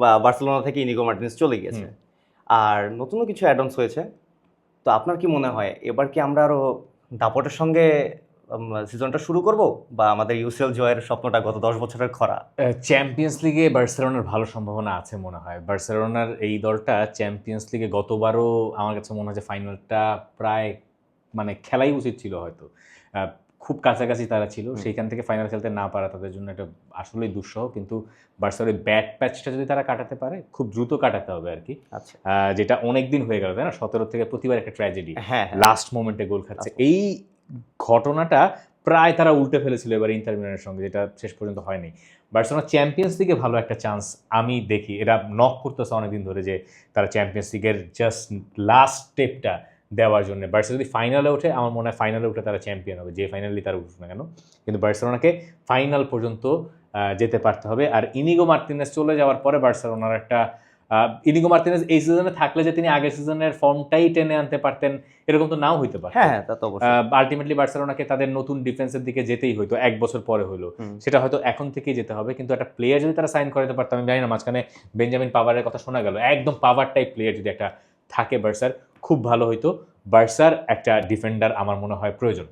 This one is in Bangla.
বা বার্সেলোনা থেকে ইনিগো মার্টিনেস চলে গিয়েছে। আর নতুনও কিছু অ্যাডন্স হয়েছে। তো আপনার কি মনে হয় এবার কি আমরা আরও দাপটের সঙ্গে সিজনটা শুরু করব? বা আমাদের ইউসিএল জয়ের স্বপ্নটা গত দশ বছরের খরা? চ্যাম্পিয়ন্স লিগে বার্সেলোনার ভালো সম্ভাবনা আছে মনে হয়। বার্সেলোনার এই দলটা চ্যাম্পিয়ন্স লিগে গতবারও আমার কাছে মনে হয় যে ফাইনালটা প্রায় মানে খেলাই উচিত ছিল হয়তো। খুব কাছাকাছি তারা ছিল সেইখান থেকে ফাইনাল খেলতে না পারা তাদের জন্য এটা আসলেই দুঃসহ। কিন্তু বার্সেলোনার ব্যাট প্যাচটা যদি তারা কাটাতে পারে খুব দ্রুত কাটাতে হবে আর কি। আচ্ছা। যেটা অনেক দিন হয়ে গেল তাই না? সতেরো থেকে প্রতিবার একটা ট্র্যাজেডি লাস্ট মোমেন্টে গোল খাচ্ছে। এই ঘটনাটা প্রায় তারা উল্টে ফেলেছিল এবার ইন্টার মিলানের সঙ্গে যেটা শেষ পর্যন্ত হয়নি। বার্সেলোনা চ্যাম্পিয়ন্স লিগে ভালো একটা চান্স আমি দেখি। এরা নক করতেছে অনেকদিন ধরে যে তারা চ্যাম্পিয়ন্স লিগের জাস্ট লাস্ট স্টেপটা দেওয়ার জন্য। বার্সা যদি ফাইনালে ওঠে আমার মনে হয় ফাইনালে উঠে তারা চ্যাম্পিয়ন হবে। যে ফাইনালি তারা উঠুক না কেন। কিন্তু বার্সেলোনাকে ফাইনাল পর্যন্ত যেতে পারতে হবে। আর ইনিগো মার্তিনেস চলে যাওয়ার পরে বার্সেলোনার একটা ইনিগো মার্তিনেস এই সিজনে থাকলে যে তিনি আগের সিজনের ফর্মটাই টেনে আনতে পারতেন এরকম তো নাও হইতে পারে হ্যাঁ হ্যাঁ তা তো আলটিমেটলি বার্সেলোনাকে তাদের নতুন ডিফেন্সের দিকে যেতেই হইতো। এক বছর পরে হলো সেটা হয়তো এখন থেকেই যেতে হবে। কিন্তু একটা প্লেয়ার যদি তারা সাইন করাতে পারতো আমি জানি না মাঝখানে বেঞ্জামিন পাওয়ারের কথা শোনা গেল। একদম পাওয়ার টাইপ প্লেয়ার যদি একটা থাকে বার্সার খুব ভালো হইতো বার্সার একটা ডিফেন্ডার আমার মনে হয় প্রয়োজন।